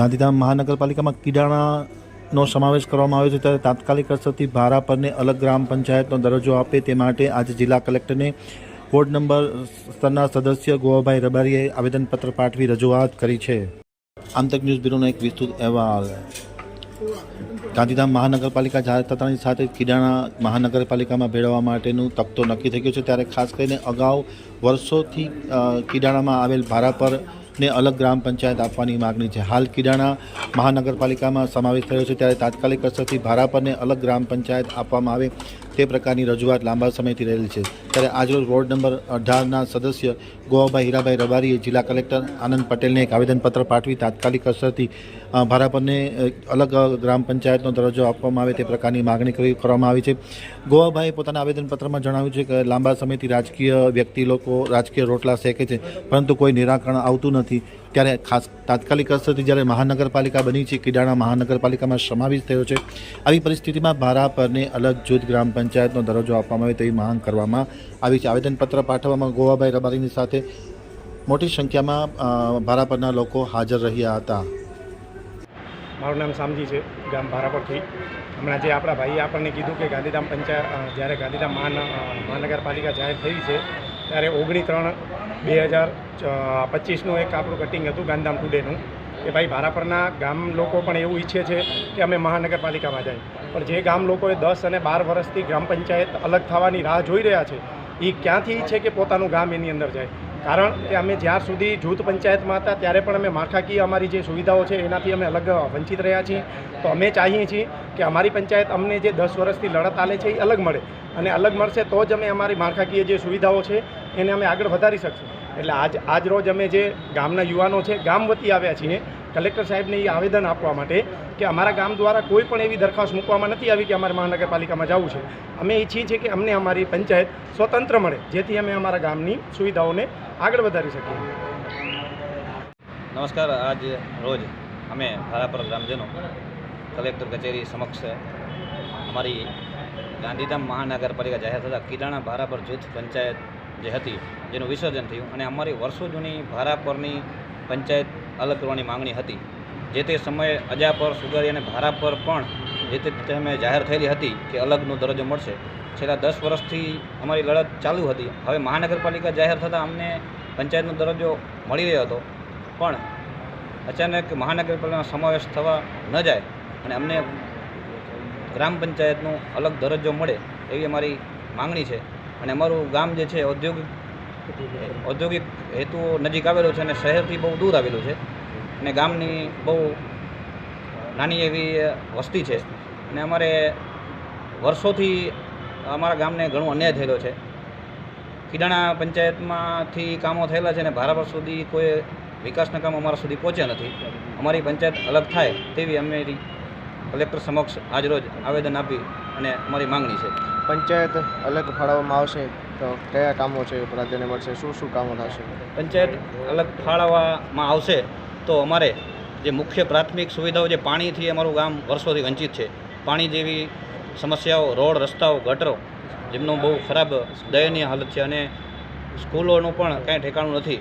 ગાંધીધામ મહાનગરપાલિકામાં કિડાણાનો સમાવેશ કરવામાં આવ્યો છે ત્યારે તાત્કાલિક અસરથી ભારા પરને અલગ ગ્રામ પંચાયતનો દરજ્જો આપે તે માટે આજે જિલ્લા કલેક્ટરને વોર્ડ નંબર સ્તરના સદસ્ય ગોવાભાઈ રબારીએ આવેદનપત્ર પાઠવી રજૂઆત કરી છે. આમતક ન્યૂઝ બ્યુરોનો એક વિસ્તૃત અહેવાલ. ગાંધીધામ મહાનગરપાલિકા જાહેર થતાની સાથે કિડાણા મહાનગરપાલિકામાં ભેળવવા માટેનું તકતો નક્કી થઈ ગયો છે. ત્યારે ખાસ કરીને અગાઉ વર્ષોથી કિડાણામાં આવેલ ભારા પર ને અલગ ગ્રામ પંચાયત આપવાની માગણી છે. હાલ કિડાણા મહાનગરપાલિકામાં સમાવેશ થયો છે ત્યારે તાત્કાલિક અસરથી ભારાપરને અલગ ગ્રામ પંચાયત આપવામાં આવે તે પ્રકારની રજૂઆત લાંબા સમયથી રહેલી છે. ત્યારે આજરોજ વોર્ડ નંબર અઢારના સદસ્ય ગોવાભાઈ હીરાભાઈ રબારીએ જિલ્લા કલેક્ટર આનંદ પટેલને એક આવેદનપત્ર પાઠવી તાત્કાલિક અસરથી અ, ભારા પરને અ, અલગ ગ્રામ પંચાયતનો દરજ્જો આપવામાં આવે તે પ્રકારની માગણી કરી કરવામાં આવી છે. ગોવાભાઈએ પોતાના આવેદનપત્રમાં જણાવ્યું છે કે લાંબા સમયથી રાજકીય વ્યક્તિ લોકો રાજકીય રોટલા શેકે છે પરંતુ કોઈ નિરાકરણ આવતું નથી. ત્યારે ખાસ તાત્કાલિક અસરથી જ્યારે મહાનગરપાલિકા બની છે. કિડાણા મહાનગરપાલિકામાં સમાવેશ થયો છે. આવી પરિસ્થિતિમાં ભારા પરને અલગ જૂથ ગ્રામ પંચાયતનો દરજ્જો આપવામાં આવે તેવી માંગ કરવામાં આવી છે. આવેદનપત્ર પાઠવવામાં ગોવાભાઈ રબારીની સાથે મોટી સંખ્યામાં ભારાપરના લોકો હાજર રહ્યા હતા. મારું નામ સામજી છે, ગામ ભારાપરથી હમણાં જે આપણા ભાઈએ આપણને કીધું કે ગાંધીધામ પંચાયત જ્યારે ગાંધીધામ મહાન મહાનગરપાલિકા જાહેર થઈ છે, ત્યારે ઓગણીસ ત્રણ બે હજાર પચીસનું એક આપણું કટિંગ હતું ગાંધીધામ ટુડેનું. કે ભાઈ ભારાપરના ગામ લોકો પણ એવું ઈચ્છે છે કે અમે મહાનગરપાલિકામાં જાય પણ જે ગામ લોકોએ દસ અને બાર વર્ષથી ગ્રામ પંચાયત અલગ થવાની રાહ જોઈ રહ્યા છે એ ક્યાંથી ઈચ્છે કે પોતાનું ગામ એની અંદર જાય? કારણ કે અમે જ્યાર સુધી જૂથ પંચાયતમાં હતા, ત્યારે પણ અમે માળખાકીય અમારી જે સુવિધાઓ છે, એનાથી અમે અલગ વંચિત રહ્યા છીએ. તો અમે ચાહીએ છીએ કે અમારી પંચાયત અમને જે દસ વર્ષથી લડત આલે છે એ અલગ મળે. અને અલગ મળશે તો જ અમે અમારી માળખાકીય જે સુવિધાઓ છે, એને અમે આગળ વધારી શકશું. એટલે આજ આજ રોજ અમે જે ગામના યુવાનો છે, ગામ વતી આવ્યા છીએ, કલેક્ટર સાહેબને એ આવેદન આપવા માટે કે અમારા ગામ દ્વારા કોઈ પણ એવી દરખાસ્ત મૂકવામાં નથી આવી કે અમારે મહાનગરપાલિકામાં જવું છે. અમે ઈચ્છીએ છીએ કે અમને અમારી પંચાયત સ્વતંત્ર મળે, જેથી અમે અમારા ગામની સુવિધાઓને આગળ વધારી શકીએ. નમસ્કાર, આજ રોજ અમે ભારાપર ગ્રામજનો, કલેક્ટર કચેરી સમક્ષ અમારી ગાંધીધામ મહાનગરપાલિકા જાહેર થતાં કિરાણા ભારાપર જૂથ પંચાયત જે હતી, જેનું વિસર્જન થયું અને અમારી વર્ષો જૂની ભારાપરની પંચાયત અલગ કરવાની માંગણી હતી. જે તે સમયે અજાપર, સુગરી અને ભારાપર પણ જે તે સમયે જાહેર થયેલી હતી કે અલગનો દરજ્જો મળશે. છેલ્લા દસ વર્ષથી અમારી લડત ચાલુ હતી. હવે મહાનગરપાલિકા જાહેર થતાં અમને પંચાયતનો દરજ્જો મળી રહ્યો હતો. પણ અચાનક મહાનગરપાલિકાનો સમાવેશ થવા ન જાય અને અમને ગ્રામ પંચાયતનો અલગ દરજ્જો મળે એવી અમારી માંગણી છે. અને અમારું ગામ જે છે ઔદ્યોગિક ઔદ્યોગિક હેતુઓ નજીક આવેલું છે અને શહેરથી બહુ દૂર આવેલું છે. અને ગામની બહુ નાની એવી વસ્તી છે. અને અમારે વર્ષોથી અમારા ગામને ઘણો અન્યાય થયેલો છે. કિડાણા પંચાયતમાંથી કામો થયેલા છે અને ભારાપર સુધી કોઈ વિકાસના કામ અમારા સુધી પહોંચ્યા નથી. અમારી પંચાયત અલગ થાય તેવી અમારી કલેક્ટર સમક્ષ આજરોજ આવેદન આપી અને અમારી માંગણી છે. પંચાયત અલગ ફાળવવામાં આવશે તો કયા કામો છે પ્રાધાન્ય મળશે? શું શું કામો થશે? પંચાયત અલગ ફાળવવામાં આવશે તો અમારે જે મુખ્ય પ્રાથમિક સુવિધાઓ જે પાણીથી અમારું ગામ વર્ષોથી વંચિત છે પાણી જેવી સમસ્યાઓ રોડ રસ્તાઓ ગટરો જેમનો બહુ ખરાબ દયનીય હાલત છે અને સ્કૂલોનું પણ કાંઈ ઠેકાણું નથી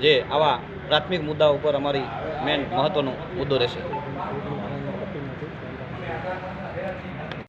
જે આવા પ્રાથમિક મુદ્દા ઉપર અમારી મેન મહત્ત્વનો મુદ્દો રહેશે.